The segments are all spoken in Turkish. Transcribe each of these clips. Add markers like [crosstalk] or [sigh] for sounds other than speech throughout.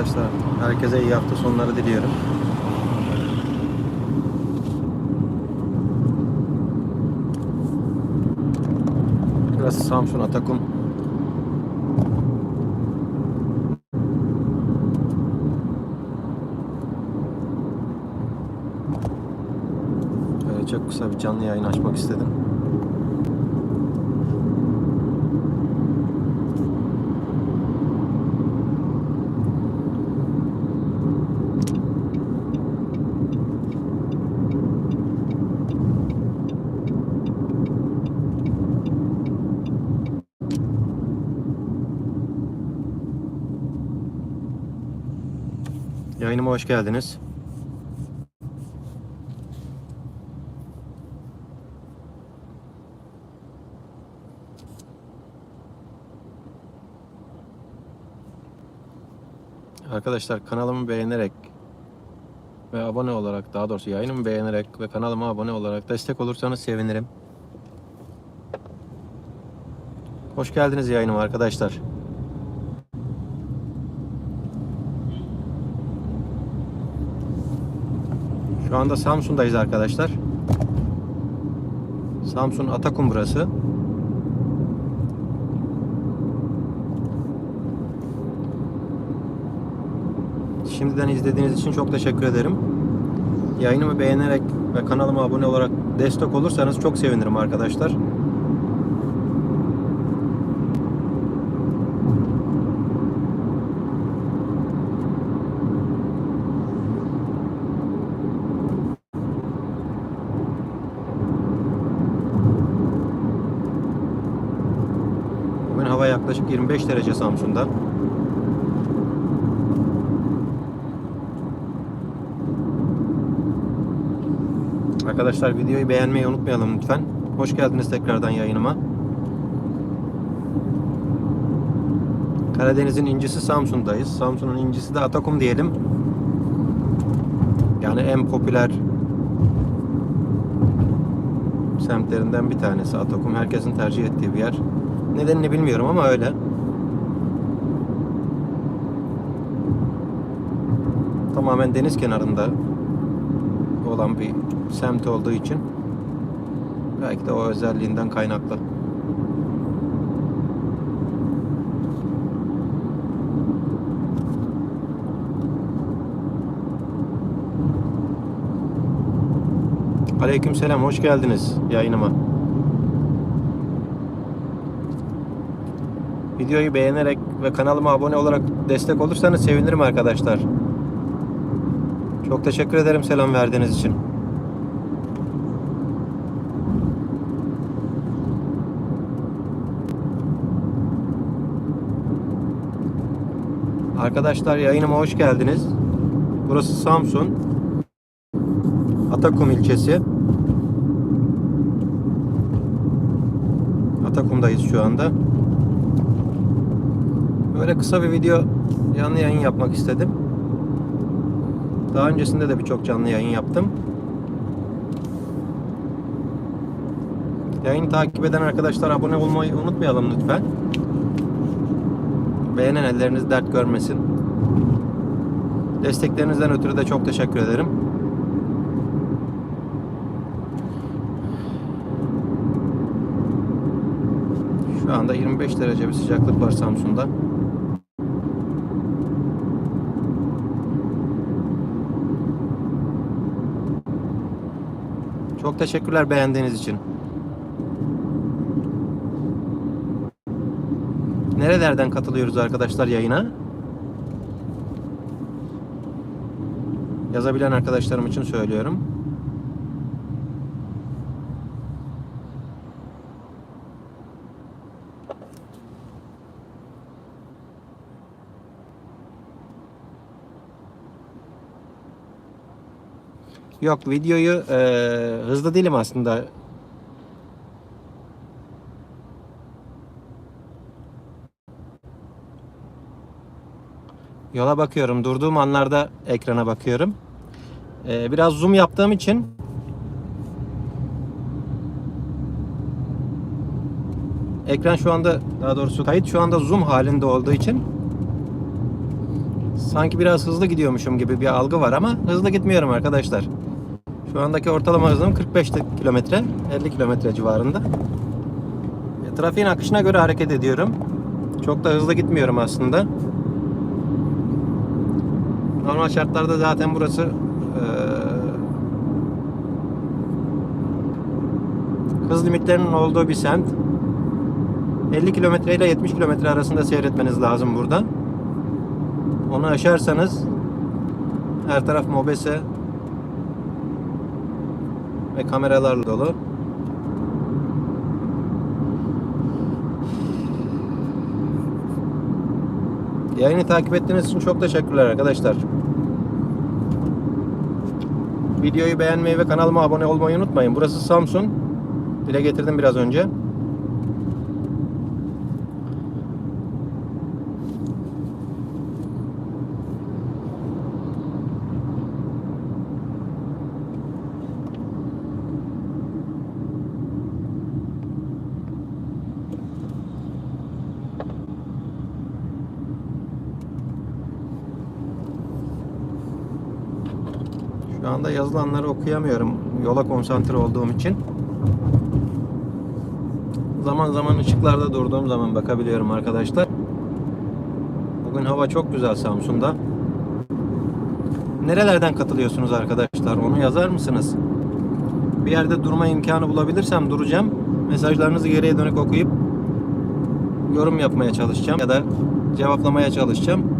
arkadaşlar. Herkese iyi hafta sonları diliyorum. Burası Samsun Atakum. Böyle çok kısa bir canlı yayın açmak istedim. Yayınıma hoş geldiniz. Arkadaşlar kanalımı beğenerek ve abone olarak daha doğrusu yayınımı beğenerek ve kanalıma abone olarak destek olursanız sevinirim. Hoş geldiniz yayınıma arkadaşlar. Şu anda Samsun'dayız arkadaşlar. Samsun Atakum burası. Şimdiden izlediğiniz için çok teşekkür ederim. Yayınımı beğenerek ve kanalıma abone olarak destek olursanız çok sevinirim arkadaşlar. Bugün hava yaklaşık 25 derece Samsun'da. Arkadaşlar videoyu beğenmeyi unutmayalım lütfen. Hoş geldiniz tekrardan yayınıma. Karadeniz'in incisi Samsun'dayız. Samsun'un incisi de Atakum diyelim. Yani en popüler semtlerinden bir tanesi Atakum. Herkesin tercih ettiği bir yer. Nedenini bilmiyorum ama öyle. Tamamen deniz kenarında olan bir semt olduğu için belki de o özelliğinden kaynaklı. Aleykümselam, hoş geldiniz yayınıma. Videoyu beğenerek ve kanalıma abone olarak destek olursanız sevinirim arkadaşlar. Çok teşekkür ederim selam verdiğiniz için. Arkadaşlar yayınıma hoş geldiniz. Burası Samsun. Atakum ilçesi. Atakum'dayız şu anda. Böyle kısa bir video canlı yayın yapmak istedim. Daha öncesinde de birçok canlı yayın yaptım. Yayını takip eden arkadaşlar abone olmayı unutmayalım lütfen. Beğenen elleriniz dert görmesin. Desteklerinizden ötürü de çok teşekkür ederim. Şu anda 25 derece bir sıcaklık var Samsun'da. Çok teşekkürler beğendiğiniz için. Nerelerden katılıyoruz arkadaşlar yayına? Yazabilen arkadaşlarım için söylüyorum. Yok videoyu eee, hızlı değilim aslında. Yola bakıyorum. Durduğum anlarda ekrana bakıyorum. Eee, biraz zoom yaptığım için ekran şu anda daha doğrusu kayıt şu anda zoom halinde olduğu için sanki biraz hızlı gidiyormuşum gibi bir algı var ama hızlı gitmiyorum arkadaşlar. Şu andaki ortalama hızım 45 kilometre, 50 kilometre civarında. E, trafiğin akışına göre hareket ediyorum. Çok da hızlı gitmiyorum aslında. Normal şartlarda zaten burası e, hız limitlerinin olduğu bir semt. 50 kilometre ile 70 kilometre arasında seyretmeniz lazım burada. Onu aşarsanız her taraf mobese ve kameralarla dolu. Yayını takip ettiğiniz için çok teşekkürler arkadaşlar. Videoyu beğenmeyi ve kanalıma abone olmayı unutmayın. Burası Samsun. Dile getirdim biraz önce. Anda yazılanları okuyamıyorum yola konsantre olduğum için. Zaman zaman ışıklarda durduğum zaman bakabiliyorum arkadaşlar. Bugün hava çok güzel Samsun'da. Nerelerden katılıyorsunuz arkadaşlar? Onu yazar mısınız? Bir yerde durma imkanı bulabilirsem duracağım. Mesajlarınızı geriye dönük okuyup yorum yapmaya çalışacağım ya da cevaplamaya çalışacağım.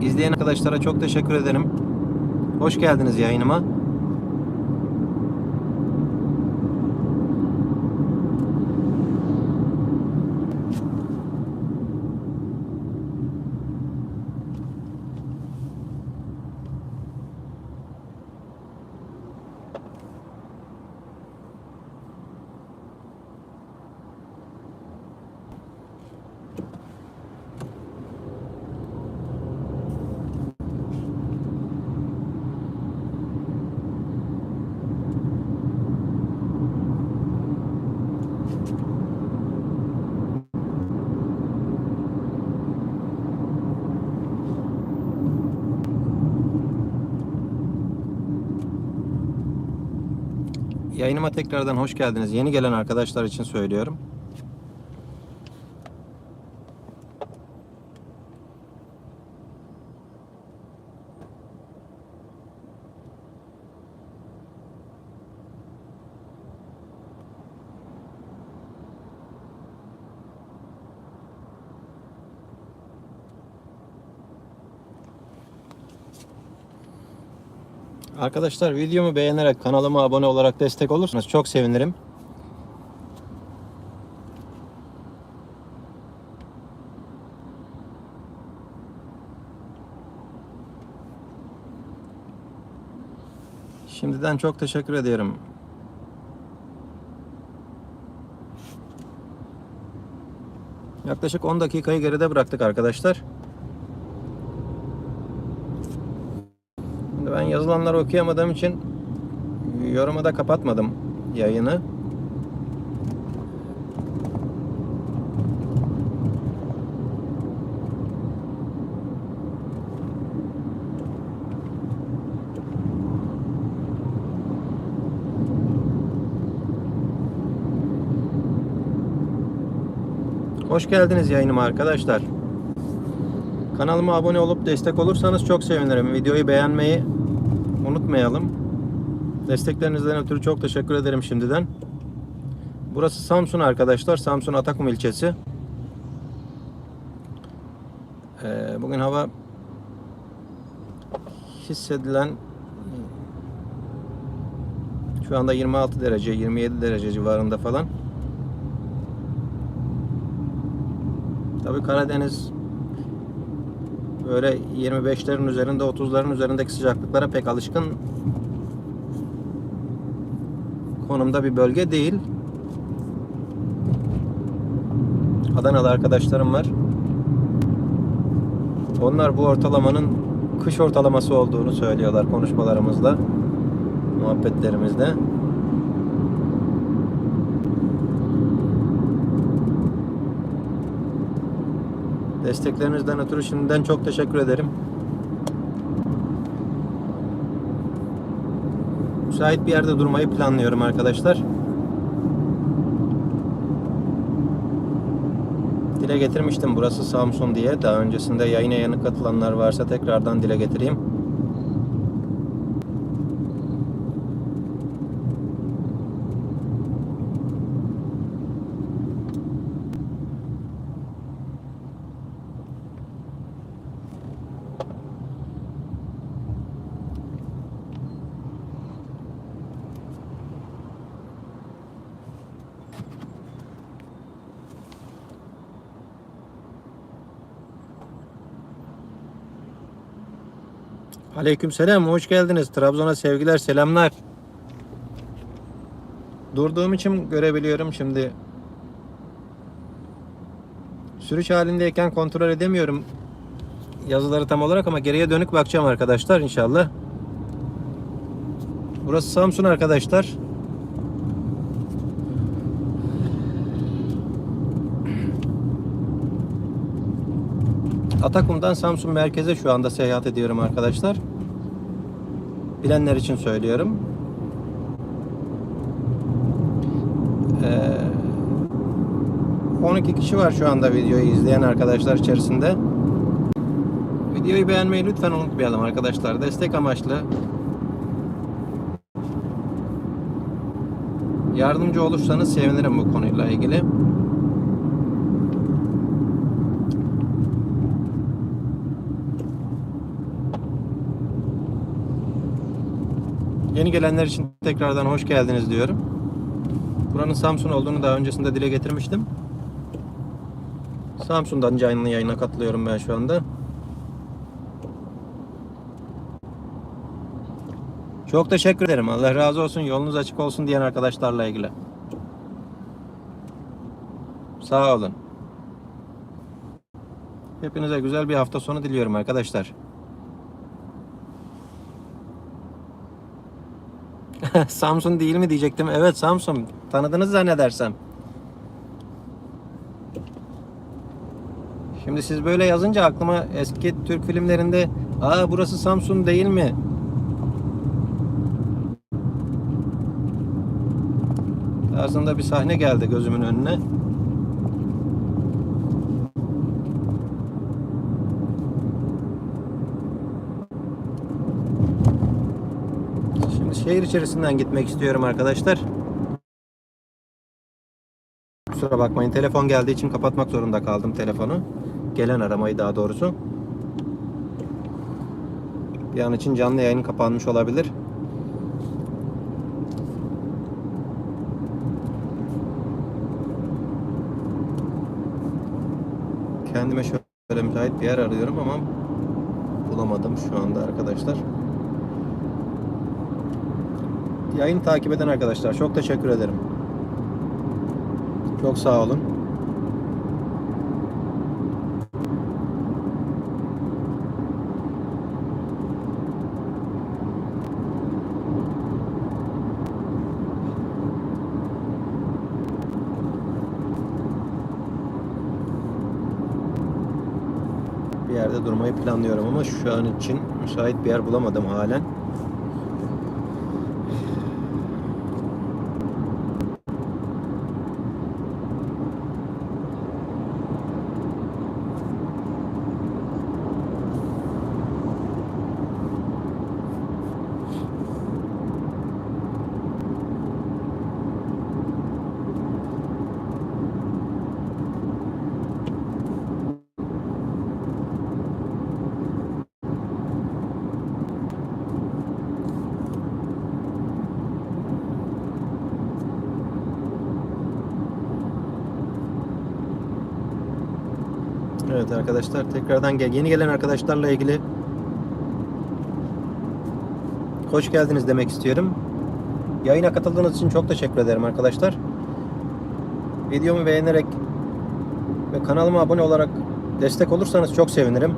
İzleyen arkadaşlara çok teşekkür ederim. Hoş geldiniz yayınıma. Yayınıma tekrardan hoş geldiniz. Yeni gelen arkadaşlar için söylüyorum. Arkadaşlar videomu beğenerek kanalıma abone olarak destek olursanız çok sevinirim. Şimdiden çok teşekkür ediyorum. Yaklaşık 10 dakikayı geride bıraktık arkadaşlar. Şimdi ben yazılanları okuyamadığım için yoruma da kapatmadım yayını. Hoş geldiniz yayınıma arkadaşlar. Kanalıma abone olup destek olursanız çok sevinirim. Videoyu beğenmeyi unutmayalım. Desteklerinizden ötürü çok teşekkür ederim şimdiden. Burası Samsun arkadaşlar. Samsun Atakum ilçesi. Ee, bugün hava hissedilen şu anda 26 derece, 27 derece civarında falan. Tabii Karadeniz böyle 25'lerin üzerinde 30'ların üzerindeki sıcaklıklara pek alışkın konumda bir bölge değil. Adanalı arkadaşlarım var. Onlar bu ortalamanın kış ortalaması olduğunu söylüyorlar konuşmalarımızda, muhabbetlerimizde. Desteklerinizden ötürü şimdiden çok teşekkür ederim. Müsait bir yerde durmayı planlıyorum arkadaşlar. Dile getirmiştim burası Samsun diye. Daha öncesinde yayına yeni katılanlar varsa tekrardan dile getireyim. Aleykümselam, hoş geldiniz. Trabzon'a sevgiler, selamlar. Durduğum için görebiliyorum şimdi. Sürüş halindeyken kontrol edemiyorum yazıları tam olarak ama geriye dönük bakacağım arkadaşlar inşallah. Burası Samsun arkadaşlar. Atakum'dan Samsun merkeze şu anda seyahat ediyorum arkadaşlar. Bilenler için söylüyorum. Ee, 12 kişi var şu anda videoyu izleyen arkadaşlar içerisinde. Videoyu beğenmeyi lütfen unutmayalım arkadaşlar. Destek amaçlı. Yardımcı olursanız sevinirim bu konuyla ilgili. Yeni gelenler için tekrardan hoş geldiniz diyorum. Buranın Samsun olduğunu daha öncesinde dile getirmiştim. Samsun'dan canlı yayına katılıyorum ben şu anda. Çok teşekkür ederim. Allah razı olsun. Yolunuz açık olsun diyen arkadaşlarla ilgili. Sağ olun. Hepinize güzel bir hafta sonu diliyorum arkadaşlar. [laughs] Samsun değil mi diyecektim. Evet Samsun. Tanıdınız zannedersem. Şimdi siz böyle yazınca aklıma eski Türk filmlerinde aa burası Samsun değil mi? Tarzında bir sahne geldi gözümün önüne. Şimdi şehir içerisinden gitmek istiyorum arkadaşlar. Kusura bakmayın telefon geldiği için kapatmak zorunda kaldım telefonu. Gelen aramayı daha doğrusu. Bir an için canlı yayın kapanmış olabilir. Kendime şöyle müsait bir yer arıyorum ama bulamadım şu anda arkadaşlar. Yayını takip eden arkadaşlar çok teşekkür ederim. Çok sağ olun. Bir yerde durmayı planlıyorum ama şu an için müsait bir yer bulamadım halen. Evet arkadaşlar tekrardan gel yeni gelen arkadaşlarla ilgili hoş geldiniz demek istiyorum. Yayına katıldığınız için çok teşekkür ederim arkadaşlar. Videomu beğenerek ve kanalıma abone olarak destek olursanız çok sevinirim.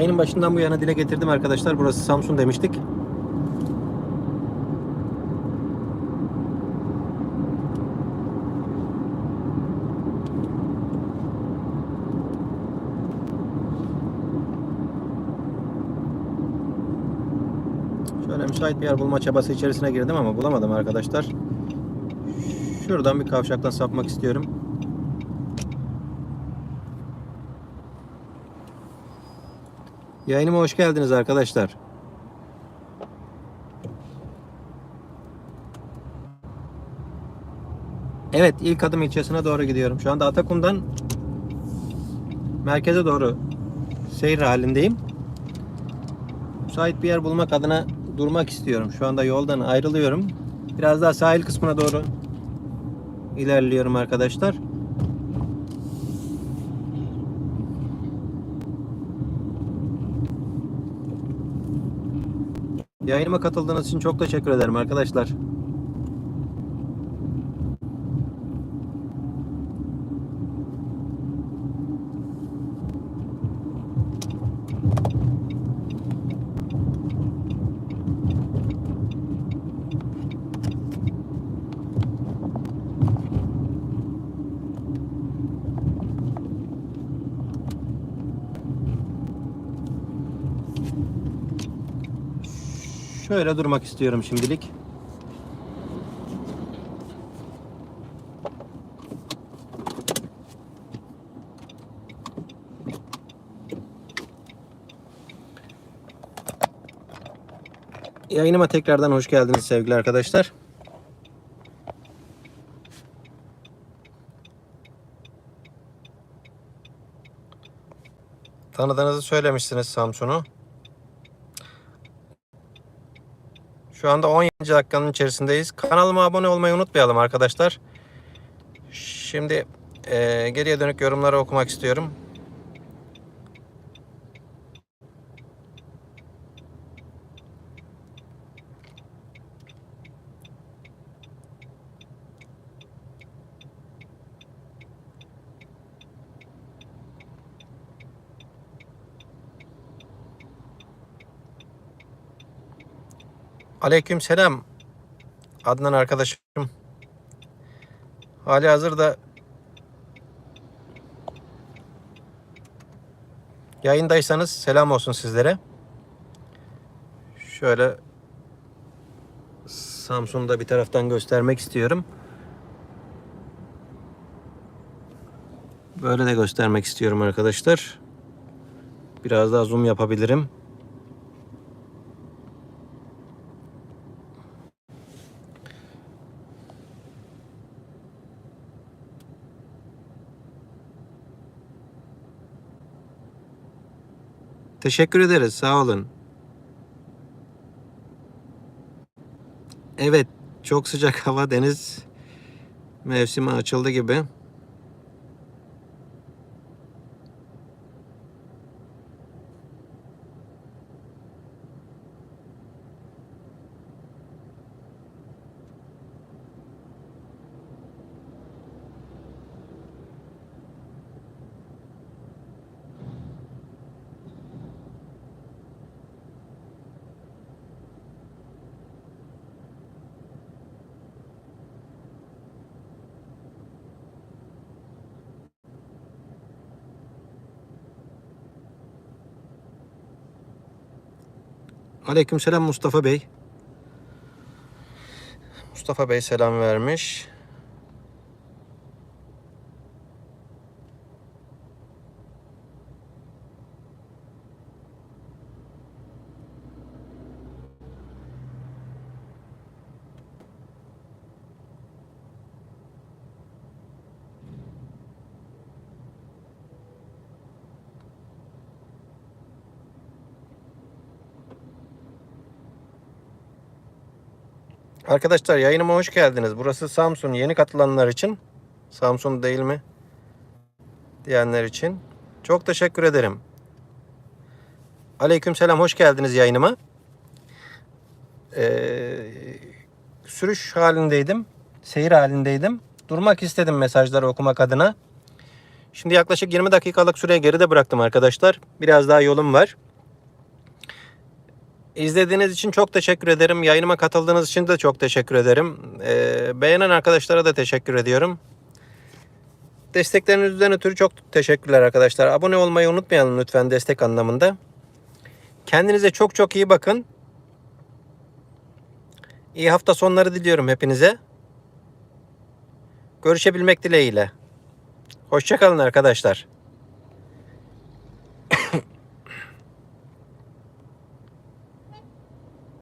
Yayının başından bu yana dile getirdim arkadaşlar. Burası Samsun demiştik. Şöyle müsait bir yer bulma çabası içerisine girdim ama bulamadım arkadaşlar. Şuradan bir kavşaktan sapmak istiyorum. Yayınıma hoş geldiniz arkadaşlar. Evet ilk adım ilçesine doğru gidiyorum. Şu anda Atakum'dan merkeze doğru seyir halindeyim. Müsait bir yer bulmak adına durmak istiyorum. Şu anda yoldan ayrılıyorum. Biraz daha sahil kısmına doğru ilerliyorum arkadaşlar. Yayınıma katıldığınız için çok teşekkür ederim arkadaşlar. Şöyle durmak istiyorum şimdilik. Yayınıma tekrardan hoş geldiniz sevgili arkadaşlar. Tanıdığınızı söylemişsiniz Samsun'u. Şu anda 17. dakikanın içerisindeyiz. Kanalıma abone olmayı unutmayalım arkadaşlar. Şimdi eee, geriye dönük yorumları okumak istiyorum. Aleyküm selam Adnan arkadaşım. Hali hazırda yayındaysanız selam olsun sizlere. Şöyle Samsun'da bir taraftan göstermek istiyorum. Böyle de göstermek istiyorum arkadaşlar. Biraz daha zoom yapabilirim. Teşekkür ederiz. Sağ olun. Evet, çok sıcak [laughs] hava deniz mevsimi açıldı gibi. Aleykümselam Mustafa Bey. Mustafa Bey selam vermiş. Arkadaşlar yayınıma hoş geldiniz. Burası Samsun. Yeni katılanlar için. Samsun değil mi? Diyenler için. Çok teşekkür ederim. Aleykümselam hoş geldiniz yayınıma. Ee, sürüş halindeydim. Seyir halindeydim. Durmak istedim mesajları okumak adına. Şimdi yaklaşık 20 dakikalık süreyi geride bıraktım arkadaşlar. Biraz daha yolum var. İzlediğiniz için çok teşekkür ederim. Yayınıma katıldığınız için de çok teşekkür ederim. Ee, beğenen arkadaşlara da teşekkür ediyorum. Desteklerinizden ötürü çok teşekkürler arkadaşlar. Abone olmayı unutmayalım lütfen destek anlamında. Kendinize çok çok iyi bakın. İyi hafta sonları diliyorum hepinize. Görüşebilmek dileğiyle. Hoşçakalın arkadaşlar.